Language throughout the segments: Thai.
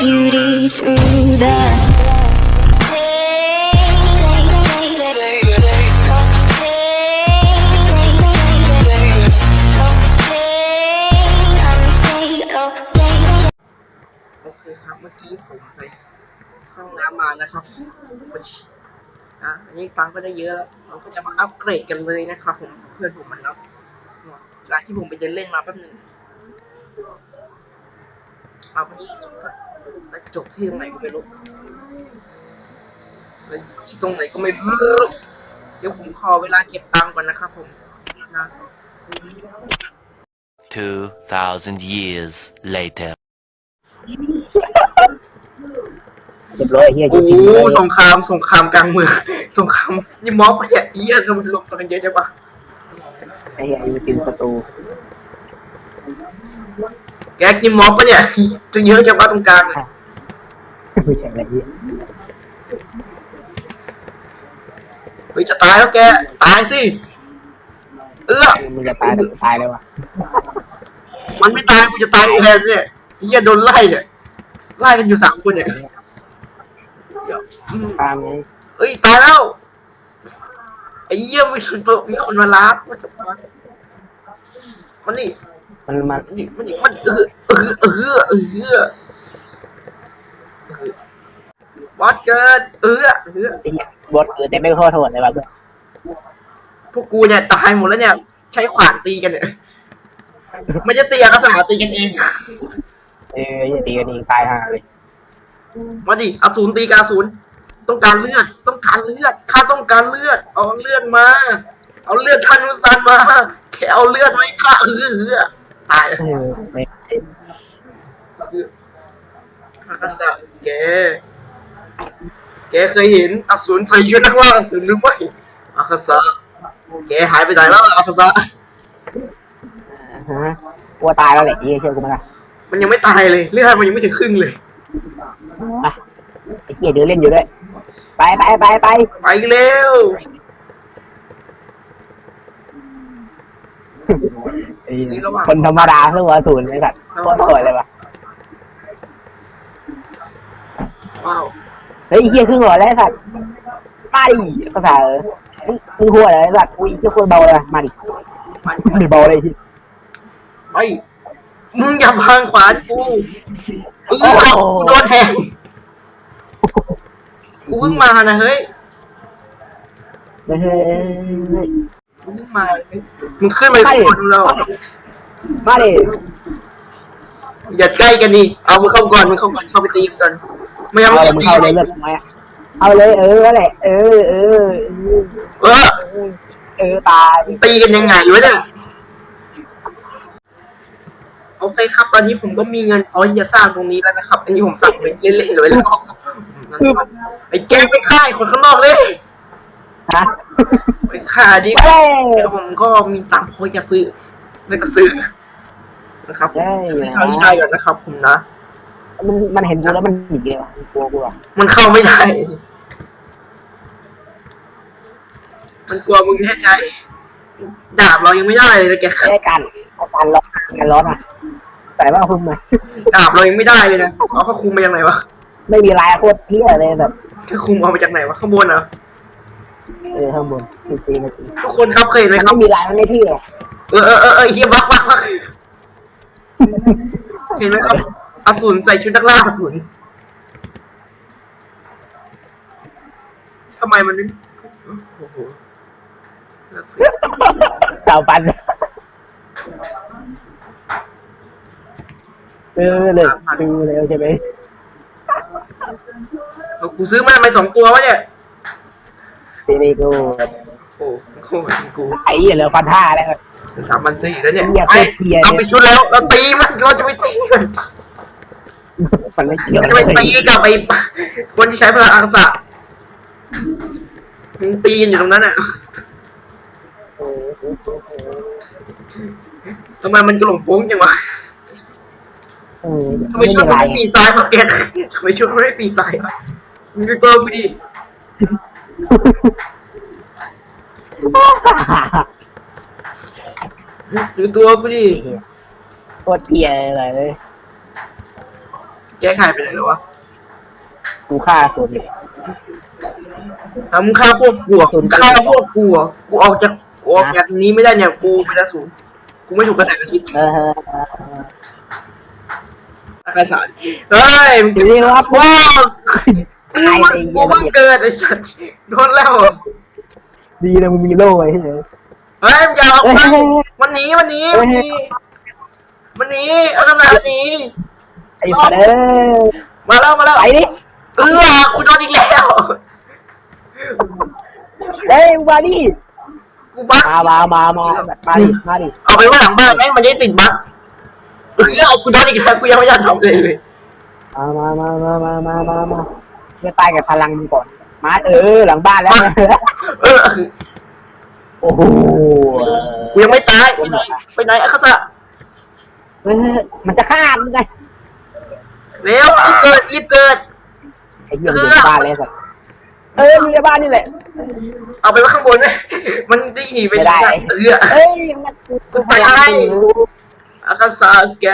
beauty through the Oh โอเคครับเมื่อกี้ผมไปข้าห้องน้ำมานะครับอะอันนี้ตังก็ได้เยอะแล้วเราก็จะมาอัปเกรดกันเลยนะครับผมเพื่อนผมมันเนาะหลังที่ผมไปเดินเล่นมาแป๊บหนึ่งเอาวันนี้สุดก็ แล้วจบที่ตรงไหนก็ไม่รู้แล้วที่ตรงไหนก็ไม่รู้เดี๋ยวผมขอเวลาเก็บตังค์ก่อนนะครับผมนะ2,000 years later. เรียบร้อยเฮียโอ้จริงโหๆเลยสงครามสงครามกลางเมืองสงครามนี่ม็อบไปเนี่ยเหี้ยอะมันรวมตัวกันเยอะจังวะไอ้เฮียอยู่กินประตู แกนี่ม็อบปะเนี่ย จะเยอะจังวะตรงกลางเนี่ยไม่ใช่อะไรเฮียเฮ้ยจะตายแล้วแก ตายสิ เอื้อมึงจะตายแต่กูตายเลยวะมันไม่ตายกูจะตายเองเนี่ยเฮียโดนไล่เนี่ย ไล่กันอยู่สามคนเนี่ยเดี๋ยวอืมตามไงเอ้ยตายแล้ว ไอ้เหี้ยมีคนมีคนมารับมันจะ มามันนี่มันมันมันนี่มันนี่มันเออเออเออเออเออวัดเกิดเออเออไอ้เฮียบทเกิดแต่ไม่ขอโทษเลยวะเพื่อนพวกกูเนี่ยตายหมดแล้วเนี่ย ใช้ขวานตีกันเนี่ยไม่จะตีกระสาตีกันเองเออเฮียตีกันเองตายห่าเลยมาดิอสูรตีกับอสูรต้องการเลือด ต้องการเลือดข้าต้องการเลือด เอาเลือดมา เอาเลือดทานุซันมาแค่เอาเลือดไว้ข้าเออเออ ตายเออไม่อากาศะแก แกเคยเห็นอสูรใส่ชุดนักล่าอสูรหรือไม่อากาศะแกหายไปไหนแล้วอากาศะฮะกลัวตายแล้วแหละเฮียเชื่อกูมล่ะมันยังไม่ตายเลยเลือดมันยังไม่ถึงครึ่งเลยไปไอ้เฮียเดินเล่นอยู่ด้วย ไปไปไปไปไปเร็ว ไอ้เหี้ย คนธรรมดาสู้อสูรเลยสัตว์โคตรสวยเลยวะว้าวเฮ้ยไอ้เฮียครึ่งหลอดแล้วไอ้สัตว์มาดิภาษาเออมึงมึงหัวอะไรไอ้สัตว์อุ้ยเจ้าคนเบาเลยมาดิมันมาดิเบาเลยทีไปมึงอย่าพังขวานกูเออกูโดนแทงกูเพิ่งมานะเฮ้ย เฮ้ย เฮ้ยเฮ้ยกูเพิ่งมาเฮ้ยมึงขึ้นไปข้างบนดูเรามาดิอย่าใกล้กันดิเอามึงเข้าก่อนมึงเข้าก่อนเข้าไปตีกันไม่งั้นเอามึงเลยจะมึงตีเข้าเลเลยยเลือดทำไมอะเอาเลยเออแหละเออเออเออเออเออตายตีกันยังไงวะเนี่ยโอเคครับ ตอนนี้ผมก็มีเงินพอที่จะสร้างตรงนี้แล้วนะครับ อันนี้ผมสั่งเป็นเล่นๆเลยแล้วไอ้แกไปฆ่าไอ้คนข้างนอกเลย ฮะไปฆ่าดิเฮ้ยแล้วผมก็มีตังค์พอจะซื้อแล้วก็ซื้อนะครับผมจะซื้อเท่าที่ได้ก่อนนะครับ ผมนะ มันมันเห็นกูแล้วมันหนีเลยวะมันกลัวกูอะมันเข้าไม่ได้ มันกลัวมึงแน่ใจดาบเรายังไม่ได้เลยนะแกแค่กันเอาการร้อนการร้อนอะใส่ว่าพึ่งมาดาบเรายังไม่ได้เลยนะเอาเขาคุมมาจากไหนวะไม่มีลายโคตรเที่ยเลยแบบเขาคุมเอามาจากไหนวะข้างบนเหรอ เออข้างบนจริงๆจริงทุกคนครับเคยเห็นไหมมันครับไม่มีลายมันไม่เที่ยเออเออเออเออเฮียบักบักบักเห็นไหมครับอสูรใส่ชุดนักล่าอสูรทำไมมันไม่โอ้โหนักสืบสาวปันเออเลยดูเลยใช่ไหมเอากูซื้อมาทำไมสองตัววะเนี่ย ทีนี้กูโอ้โหกูไอ้เหี้ยเหลือพันห้าแล้ว สามพันสี่แล้วเนี่ยเหี้ยไปโคตรเหี้ยเราไปชุดแล้วเราตีมันเราจะไปตีมันมันไม่เกี่ยวเราจะไปตีกับไอ้คนที่ใช้พลังอังสะมึงตีกันอยู่ตรงนั้นอะทำไมมันกระหล่งโป้งจังวะเออทำไมชุดมันไม่ฟรีไซส์มาแกทำไมชุดมันไม่ฟรีไซส์วะมึงดูตัวกูดิดู ตัวกูดิโคตรเพี้ยเลยเลยแก้ไขไปไหนแล้ววะกูฆ่าศูนย์ทำฆ่าพวกกูอะฆ่าพวกกูอะกูออกจากกูออกจากนี้ไม่ได้เนี่ยกูเป็นอสูรกูไม่ถูกกระแสกระชิดเออกระสานเฮ้ยมึงเรียกว่าว้าวตาย กูไปกูเพิ่งเกิดไอ้สัตว์โดนแล้ว ดีนะมึงมีโล่ไว้เฉย เฮ้ยมึงอย่าออกไปเฮ้ยวันนี้วันนี้วันนี้วันนี้เอาขนาดนี้ไอ้สัตว์เอ้ยมาแล้วมาแล้วไปดิเออกูโดนอีกแล้วเฮ้ยมึงมาดิกูบักมามามามามาดิมาดิเอาไปไว้หลังบ้านแม่งมันจะได้ติดบักเออเอากูโดนอีกแล้วกูยังไม่อยากทำเลยเลยมามามามามามามา มาจะตายกับพลังมึงก่อน มาเออ หลังบ้านแล้ว เออโอ้โหกูยังไม่ตายไปไหนไปไหนอาคาสะเออมันจะฆ่ามึงไงเร็วรีบเกิดรีบเกิด ไอ้เหี้ยมึงอยู่บ้านเลยสัตว์เออมึงในบ้านนี่แหละ เอาไปไว้ข้างบนไหมมันได้หนีไปไม่ได้ที่หนเออเอ้ยมันกูพยายามอาคาสะแก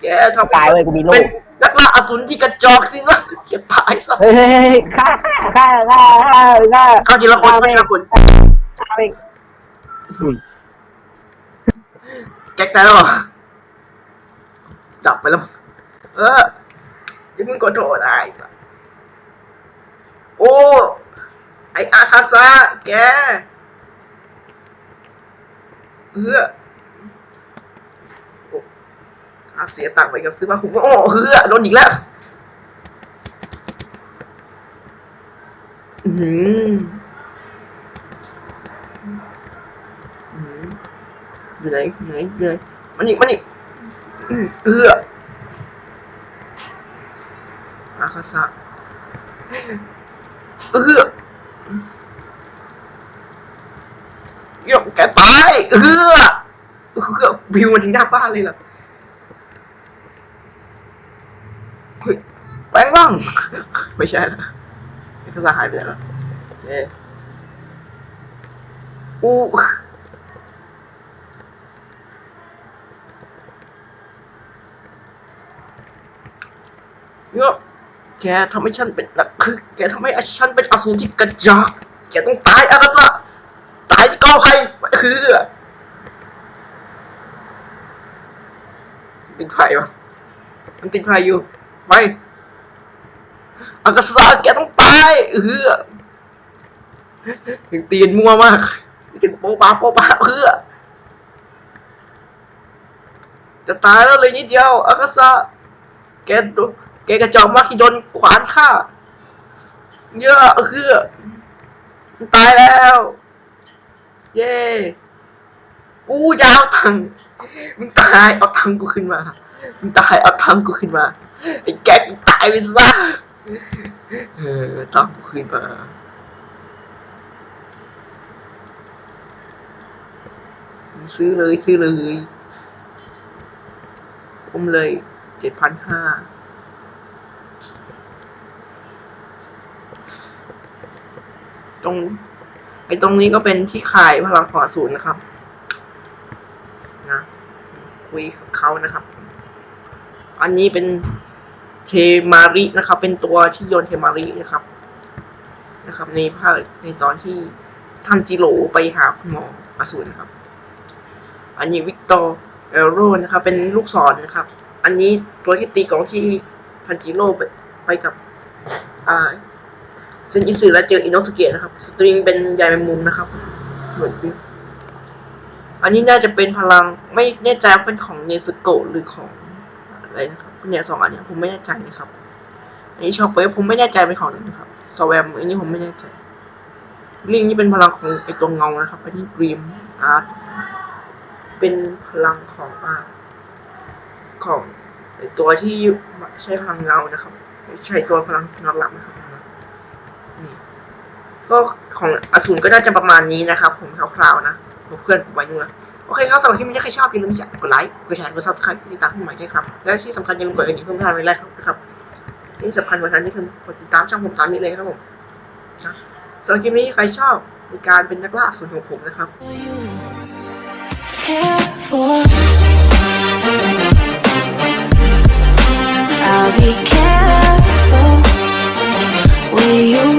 แกทำตายเว้ยกูมีโล่เป็นนักล่าอสูรที่กระจอกสินะแกตายซะเฮ้ยฆ่าฆ่าฆ่าฆ่าฆ่าฆ่าเข้าทีละคนเข้าทีละคนฆ่าไปอุ้ยแก๊กได้แล้วเหรอดับไปแล้วมั้งเออยังมึงกดโทษได้สัสโอ้ ไออาคาซาแก เออโอ้ อาเสียตังค์ไปกับซื้อมาคุ้มโอ้เฮือโดนอีกแล้วอืมอืมยู่ไหนอยู่ไหนอยู่ไหนมันอีกมันอีกเอืออาคาซาเอือโยกแกตายเอือเอือวิวมันถึงหน้าบ้านเลยล่ะฮ้ย แปลงร่าง ไม่ใช่ละอาคาซาหายไปไหนแล้วโอเคอู้เนี่ยแกทำให้ฉันเป็นนักคือแกทำให้ฉันเป็นอสูรที่กระจอกแกต้องตายอาราซะตายที่กอไผ่คือติดไฟวะมันติดไฟอยู่ไป อากาซะแกต้องตายเออถึงตีนมั่วมากถึงโป๊ปาโป๊ปาเพื่อจะตายแล้วเลยนิดเดียวอากาซะแกดนแกกระจอกมากที่โดนขวานฆ่าเยอะคือตายแล้ว เย้กูจะเอาตังมึงตายเอาตังกูขึ้นมามึงตายเอาตังกูขึ้นมาไอ้แกกูตายไปซะ เออตังค์กูขึ้นมาซื้อเลยซื้อเลยผมเลยเจ็ดพันห้าตรงไอ้ตรงนี้ก็เป็นที่ขายพลังขอศูนย์นะครับ นะ คุยกับเขานะครับ อันนี้เป็น เทมารินะครับ เป็นตัวที่โยนเทมารินะครับ นะครับในภาคในตอนที่ทันจิโร่ไปหาคุณหมออสูรนะครับ อันนี้วิกตอร์เอโรนะครับ เป็นลูกศรนะครับ อันนี้ตัวที่ตีกองที่ทันจิโร่ไปไปกับอ่าเซนอิสึแล้วเจออินโนสเกะนะครับ สตริงเป็นใยแมงมุมนะครับเหมือนกันอันนี้น่าจะเป็นพลังไม่แน่ใจว่าเป็นของเนสโกะหรือของอะไรนะครับ เนี่ยสองอันเนี้ยผมไม่แน่ใจนะครับ อันนี้ช็อบไปผมไม่แน่ใจเป็นของไหนนะครับสแวมอันนี้ผมไม่แน่ใจลิงนี่เป็นพลังของไอตัวเงานะครับ อันนี้กรีมอาร์ตเป็นพลังของอาของไอตัวที่ใช้พลังเงานะครับ ใช่ตัวพลังนอนหลับนะครับนี่ก็ของอสูรก็น่าจะประมาณนี้นะครับ ผมคร่าวๆนะผมเพื่อนผมไว้นู่นนะ โอเคครับสำหรับที่ไม่ใช่ใครชอบอย่าลืมที่จะกดไลค์กดแชร์กดซับสไครต์ติดตามขึ้ใหม่ด้วยครับ และที่สำคัญอย่าลืมกดกระดิ่งเพื่อไม่พลาดเวลาครับที่สำคัญกว่านั้นก็คือกดติดตามช่องผมตามนี้เลยครับผมสำหรับที่มีใครชอบในการเป็นนักล่าศูนย์ของผมนะครับ I'll be careful with you